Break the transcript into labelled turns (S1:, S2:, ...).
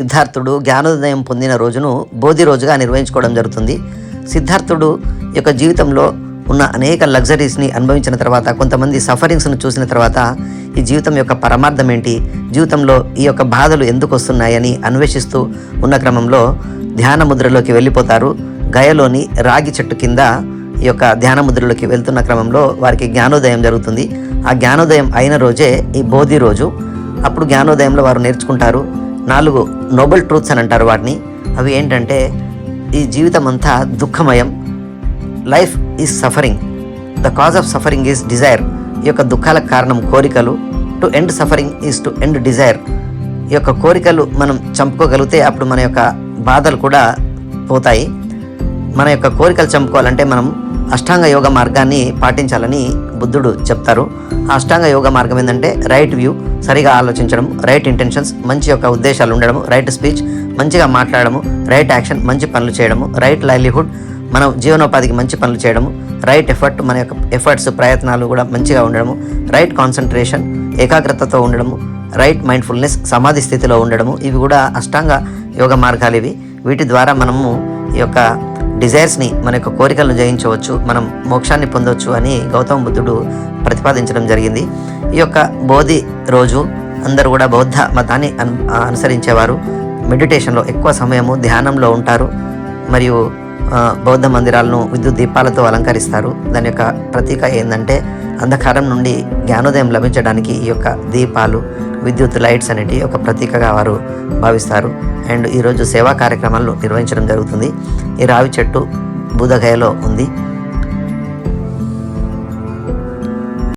S1: సిద్ధార్థుడు జ్ఞానోదయం పొందిన రోజును బోధి రోజుగా నిర్వహించుకోవడం జరుగుతుంది. సిద్ధార్థుడు యొక్క జీవితంలో ఉన్న అనేక లగ్జరీస్ని అనుభవించిన తర్వాత కొంతమంది సఫరింగ్స్ను చూసిన తర్వాత ఈ జీవితం యొక్క పరమార్థం ఏంటి జీవితంలో ఈ యొక్క బాధలు ఎందుకు వస్తున్నాయని అన్వేషిస్తూ ఉన్న క్రమంలో ధ్యాన ముద్రలోకి వెళ్ళిపోతారు. గయలోని రాగి చెట్టు కింద ఈ యొక్క ధ్యాన ముద్రలోకి వెళ్తున్న క్రమంలో వారికి జ్ఞానోదయం జరుగుతుంది. ఆ జ్ఞానోదయం అయిన రోజే ఈ బోధి రోజు. అప్పుడు జ్ఞానోదయంలో వారు నేర్చుకుంటారు. నాలుగు నోబెల్ ట్రూత్స్ అని అంటారు వాటిని. అవి ఏంటంటే ఈ జీవితం అంతా దుఃఖమయం. Life is suffering the cause of suffering is desire ఈ యొక్క దుఃఖాలకు కారణం కోరికలు. To end suffering is to end desire ఈ యొక్క కోరికలు మనం చంపుకోగలిగితే అప్పుడు మన యొక్క బాధలు కూడా పోతాయి. మన యొక్క కోరికలు చంపుకోవాలంటే మనం అష్టాంగ యోగ మార్గాన్ని పాటించాలని బుద్ధుడు చెప్తారు. అష్టాంగ యోగ మార్గం ఏంటంటే రైట్ వ్యూ సరిగా ఆలోచించడం రైట్ ఇంటెన్షన్స్ మంచి యొక్క ఉద్దేశాలు ఉండడం రైట్ స్పీచ్ మంచిగా మాట్లాడము రైట్ యాక్షన్ మంచి పనులు చేయడము రైట్ లైవ్లీహుడ్ మనం జీవనోపాధికి మంచి పనులు చేయడము రైట్ ఎఫర్ట్ మన యొక్క ఎఫర్ట్స్ ప్రయత్నాలు కూడా మంచిగా ఉండడము రైట్ కాన్సన్ట్రేషన్ ఏకాగ్రతతో ఉండడము రైట్ మైండ్ఫుల్నెస్ సమాధి స్థితిలో ఉండడము ఇవి కూడా అష్టాంగ యోగ మార్గాలు ఇవి. వీటి ద్వారా మనము ఈ యొక్క డిజైర్స్ని మన యొక్క కోరికలను జయించవచ్చు మనం మోక్షాన్ని పొందవచ్చు అని గౌతమ బుద్ధుడు ప్రతిపాదించడం జరిగింది. ఈ యొక్క బోధి రోజు అందరూ కూడా బౌద్ధ మతాన్ని అనుసరించేవారు. మెడిటేషన్లో ఎక్కువ సమయము ధ్యానంలో ఉంటారు. మరియు బౌద్ధ మందిరాలను విద్యుత్ దీపాలతో అలంకరిస్తారు. దాని యొక్క ప్రతీక ఏంటంటే అంధకారం నుండి జ్ఞానోదయం లభించడానికి ఈ యొక్క దీపాలు విద్యుత్ లైట్స్ అనేటి ఒక ప్రతీకగా వారు భావిస్తారు. అండ్ ఈరోజు సేవా కార్యక్రమాలు నిర్వహించడం జరుగుతుంది. ఈ రావి చెట్టు బూదగయలో ఉంది.